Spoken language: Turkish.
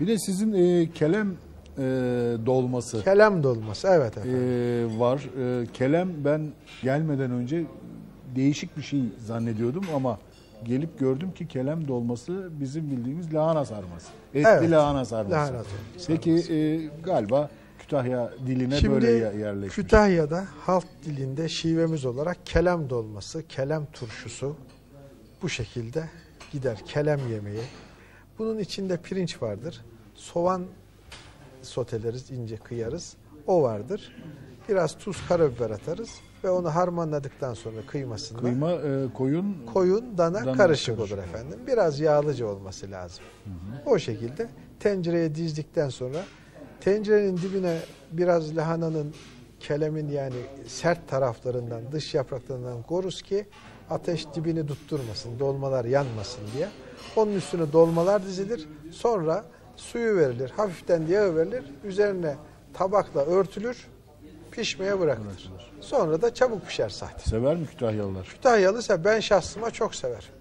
Bir de sizin e, kelem e, dolması Kelem dolması evet efendim. e, var. E, kelem ben gelmeden önce değişik bir şey zannediyordum ama gelip gördüm ki kelem dolması bizim bildiğimiz lahana sarması. Etli Evet, lahana sarması. lahana sarması. Peki e, galiba Kütahya diline Şimdi böyle ye- yerleşmiş. Kütahya'da halk dilinde şivemiz olarak kelem dolması, kelem turşusu bu şekilde gider. Kelem yemeği. Bunun içinde pirinç vardır. Soğan soteleriz, ince kıyarız. O vardır. Biraz tuz, karabiber atarız ve onu harmanladıktan sonra kıymasında Kıyma e, koyun koyun, dana, Dana karışık karışık. olur efendim. Biraz yağlıca olması lazım. O şekilde tencereye dizdikten sonra tencerenin dibine biraz lahananın kelemin yani sert taraflarından, dış yapraklarından koruz ki ateş dibini tutturmasın, dolmalar yanmasın diye. Onun üstüne dolmalar dizilir. Sonra suyu verilir, hafiften yağı verilir. Üzerine tabakla örtülür, pişmeye bırakılır. Sonra da çabuk pişer zaten. sever mi Kütahyalılar? Kütahyalı ise ben şahsıma çok severim.